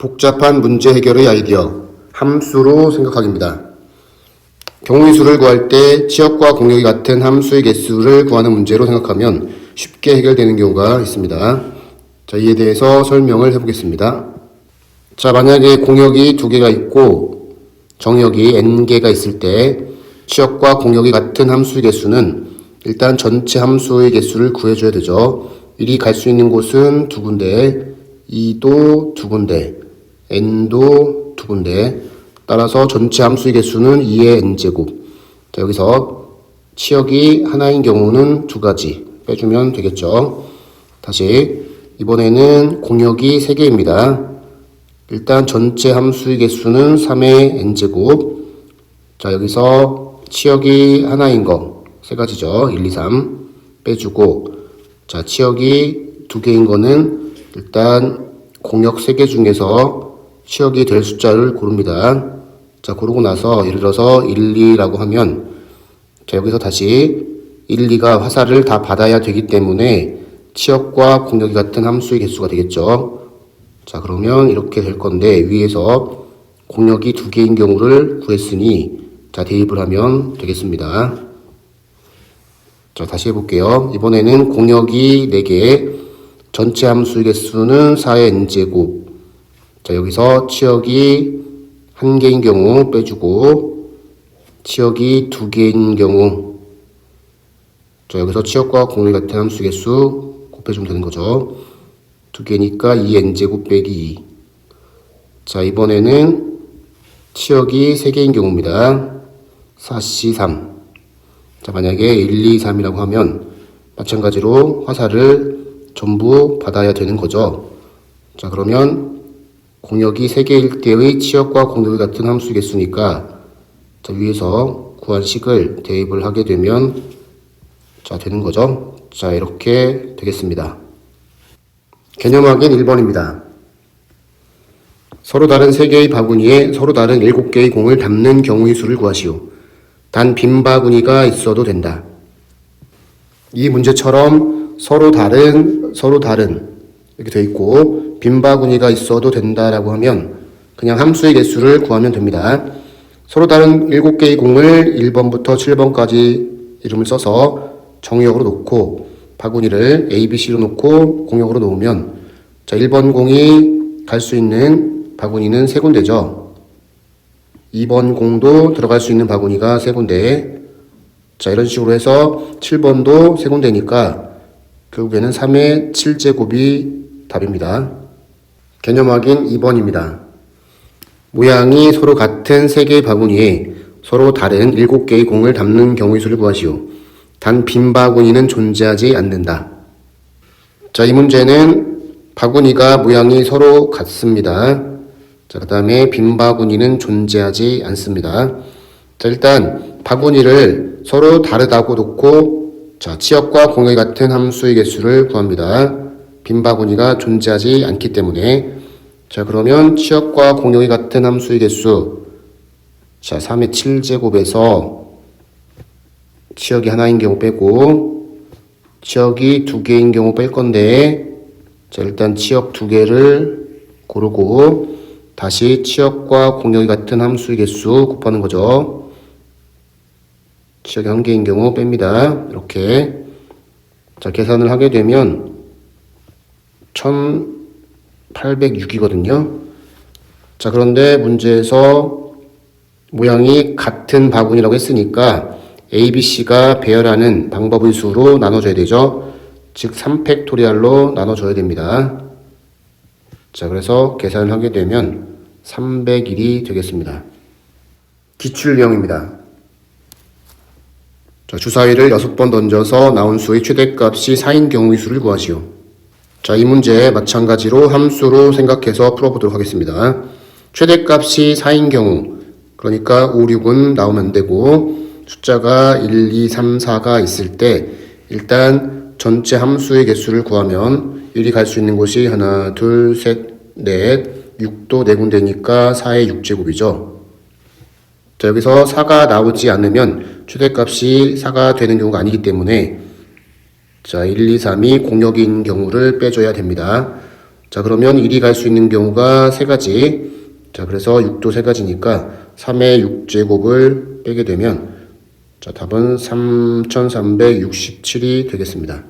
복잡한 문제 해결의 아이디어 함수로 생각하기입니다. 경우의 수를 구할 때 치역과 공역이 같은 함수의 개수를 구하는 문제로 생각하면 쉽게 해결되는 경우가 있습니다. 자, 이에 대해서 설명을 해보겠습니다. 자, 만약에 공역이 두 개가 있고 정역이 n개가 있을 때 치역과 공역이 같은 함수의 개수는 일단 전체 함수의 개수를 구해줘야 되죠. 1이 갈 수 있는 곳은 두 군데, 2도 두 군데, n도 두 군데, 따라서 전체 함수의 개수는 2의 n제곱. 자, 여기서 치역이 하나인 경우는 두 가지 빼주면 되겠죠. 다시, 이번에는 공역이 세 개입니다. 일단 전체 함수의 개수는 3의 n제곱. 자, 여기서 치역이 하나인 거 세 가지죠. 1, 2, 3 빼주고 자, 치역이 두 개인 거는 일단 공역 세개 중에서 치역이 될 숫자를 고릅니다. 자, 고르고 나서 예를 들어서 1, 2라고 하면 자, 여기서 다시 1, 2가 화살을 다 받아야 되기 때문에 치역과 공역이 같은 함수의 개수가 되겠죠. 자, 그러면 이렇게 될 건데 위에서 공역이 두 개인 경우를 구했으니 자, 대입을 하면 되겠습니다. 자, 다시 해볼게요. 이번에는 공역이 4개, 전체 함수의 개수는 4의 n제곱. 자, 여기서 치역이 한 개인 경우 빼주고, 치역이 두 개인 경우. 자, 여기서 치역과 공역이 같은 함수 개수 곱해주면 되는 거죠. 두 개니까 2n제곱 빼기 2. 자, 이번에는 치역이 세 개인 경우입니다. 4C3. 자, 만약에 1, 2, 3이라고 하면 마찬가지로 화살을 전부 받아야 되는 거죠. 자, 그러면 공역이 3개일 때의 치역과 공역이 같은 함수 개수니까 자, 위에서 구한 식을 대입을 하게 되면 자, 되는 거죠. 자, 이렇게 되겠습니다. 개념 확인 1번입니다. 서로 다른 3개의 바구니에 서로 다른 7개의 공을 담는 경우의 수를 구하시오. 단 빈 바구니가 있어도 된다. 이 문제처럼 서로 다른 서로 다른 이렇게 돼 있고 빈 바구니가 있어도 된다라고 하면 그냥 함수의 개수를 구하면 됩니다. 서로 다른 7개의 공을 1번부터 7번까지 이름을 써서 정역으로 놓고 바구니를 A, B, C로 놓고 공역으로 놓으면 자 1번 공이 갈 수 있는 바구니는 세 군데죠. 2번 공도 들어갈 수 있는 바구니가 세 군데. 자, 이런 식으로 해서 7번도 세 군데니까 결국에는 3의 7제곱이 답입니다. 개념 확인 2번입니다. 모양이 서로 같은 세 개의 바구니에 서로 다른 7개의 공을 담는 경우의 수를 구하시오. 단 빈 바구니는 존재하지 않는다. 자, 이 문제는 바구니가 모양이 서로 같습니다. 자, 그 다음에 빈 바구니는 존재하지 않습니다. 자, 일단 바구니를 서로 다르다고 놓고 자, 치역과 공역이 같은 함수의 개수를 구합니다. 빈 바구니가 존재하지 않기 때문에 자, 그러면 치역과 공역이 같은 함수의 개수 자, 3의 7제곱에서 치역이 하나인 경우 빼고 치역이 두 개인 경우 뺄 건데 자, 일단 치역 두 개를 고르고 다시 치역과 공역이 같은 함수의 개수 곱하는 거죠. 치역이 한 개인 경우 뺍니다. 이렇게. 자, 계산을 하게 되면 1806이거든요. 자, 그런데 문제에서 모양이 같은 바구니라고 했으니까 A, B, C가 배열하는 방법의 수로 나눠줘야 되죠. 즉, 3팩토리알로 나눠줘야 됩니다. 자, 그래서 계산을 하게 되면 301이 되겠습니다. 기출명입니다. 자, 주사위를 6번 던져서 나온 수의 최대값이 4인 경우의 수를 구하시오. 자, 이 문제 마찬가지로 함수로 생각해서 풀어보도록 하겠습니다. 최대값이 4인 경우, 그러니까 5, 6은 나오면 안 되고, 숫자가 1, 2, 3, 4가 있을 때, 일단 전체 함수의 개수를 구하면 1이 갈 수 있는 곳이 하나, 둘, 셋, 넷, 6도 네 군데니까 4의 6제곱이죠. 자, 여기서 4가 나오지 않으면 최대값이 4가 되는 경우가 아니기 때문에 자, 1, 2, 3이 공역인 경우를 빼줘야 됩니다. 자, 그러면 1이 갈 수 있는 경우가 세 가지. 자, 그래서 6도 세 가지니까 3의 6제곱을 빼게 되면 자, 답은 3367이 되겠습니다.